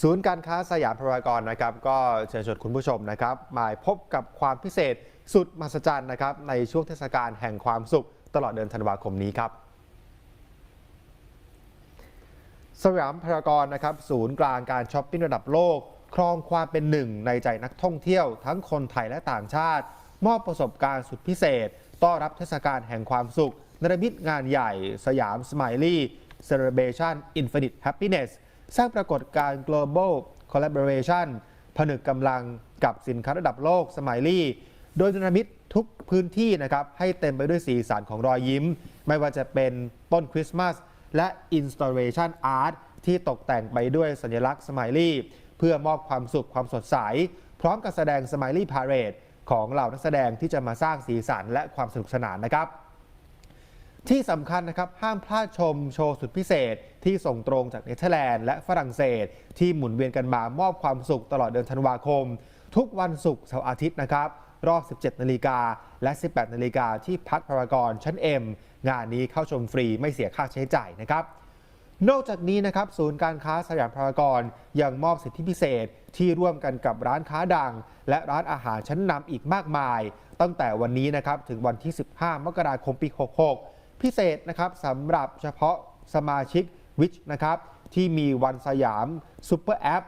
ศูนย์การค้าสยามพารากอนนะครับ ก็เชิญชวนคุณผู้ชมนะครับมาพบกับความพิเศษสุดมหัศจรรย์นะครับ ในช่วงเทศกาลแห่งความสุข ตลอดเดือนธันวาคมนี้ครับสยามพารากอนนะครับศูนย์กลางการช้อปปิ้งระดับโลก ครองความเป็นหนึ่งในใจนักท่องเที่ยว ทั้งคนไทยและต่างชาติ มอบประสบการณ์สุดพิเศษ ต้อนรับเทศกาลแห่งความสุขนรมิตงานใหญ่ สยามสไมลี่ Celebration Infinite Happiness ส สร้างปรากฏการณ์ global collaboration ผนึกกำลังกับสินค้าระดับโลกสไมลี่ โดยนรมิตทุกพื้นที่นะครับให้เต็มไปด้วยสีสันของรอยยิ้ม ไม่ว่าจะเป็นต้นคริสต์มาสและ Installation Art ที่ตกแต่งไปด้วยสัญลักษณ์สไมลี่ เพื่อมอบความสุขความสดใส พร้อมกับแสดงสไมลี่พาเรดของเหล่านักแสดงที่จะมาสร้างสีสันและความสนุกสนานนะครับ ที่สำคัญนะครับ ห้ามพลาดชมโชว์สุดพิเศษ ที่ส่งตรงจากเนเธอร์แลนด์และฝรั่งเศส ที่หมุนเวียนกันมามอบความสุขตลอดเดือนธันวาคม ทุกวันศุกร์เสาร์อาทิตย์นะครับ รอบ 17 นาฬิกาและ 18 นาฬิกาที่พักพารากอนชั้น M งานนี้เข้าชมฟรีไม่เสียค่าใช้จ่ายนะครับนอกจากนี้นะครับศูนย์การค้าสยามพารากอนยังมอบสิทธิพิเศษที่ร่วมกันกับร้านค้าดัง และร้านอาหารชั้นนำอีกมากมาย ตั้งแต่วันนี้นะครับถึงวันที่ 15 มกราคมปี 66 พิเศษนะครับสำหรับเฉพาะสมาชิกวิชนะครับที่มีวันสยามซูเปอร์แอป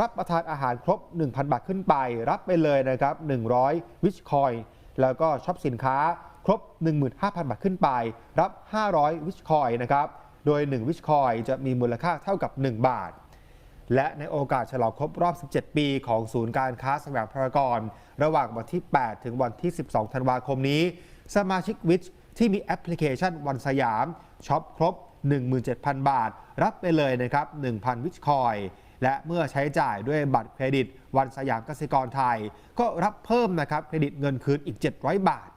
รับประทานอาหารครบ 1,000 บาทขึ้นไป รับไปเลยนะครับ100 วิชคอยแล้วก็ช็อปสินค้าครบ 15,000 บาทขึ้นไป รับ 500 วิชคอยนะครับโดย 1 วิชคอยจะมีมูลค่าเท่ากับ 1 บาท และในโอกาสฉลองครบรอบ 17 ปีของศูนย์การค้าสยามพารากอนระหว่างวันที่ 8 ถึงวันที่ 12 ธันวาคมนี้ สมาชิกวิช ที่มีแอปพลิเคชันวันสยามช็อปครบ 17,000 บาท รับไปเลยนะครับ 1,000 วิชคอยและเมื่อใช้จ่ายด้วยบัตรเครดิต วันสยามกสิกรไทย ก็รับเพิ่มนะครับเครดิตเงินคืนอีก 700 บาท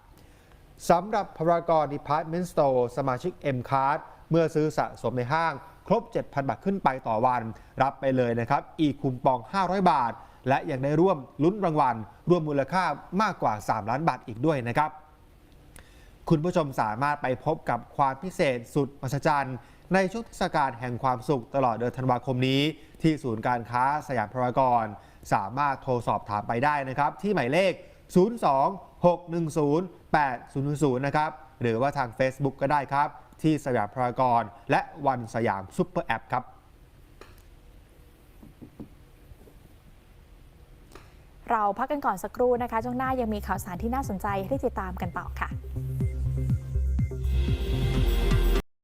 สำหรับพารากอนดีพาร์ตเมนต์สโตร์สมาชิก M Card เมื่อซื้อสะสมในห้าง ครบ 7,000 บาทขึ้นไปต่อวัน รับไปเลยนะครับ อีคูมปอง 500 บาท และยังได้ร่วมลุ้นรางวัล รวมมูลค่ามากกว่า 3 ล้านบาทอีกด้วยนะครับ คุณผู้ชมสามารถไปพบกับความพิเศษสุดมหัศจรรย์ในช่วงเทศกาลแห่งความสุขตลอดเดือนธันวาคมนี้ ที่ศูนย์การค้าสยามพารากอนสามารถโทรสอบถามไปได้นะครับ ที่หมายเลข 02-610-8000 นะครับ หรือว่าทาง Facebook ก็ได้ครับ ที่สยามพารากอนและวันสยามซุปเปอร์แอปครับเราพักกันก่อนสักครู่นะคะ ช่วงหน้ายังมีข่าวสารที่น่าสนใจให้ติดตามกันต่อค่ะ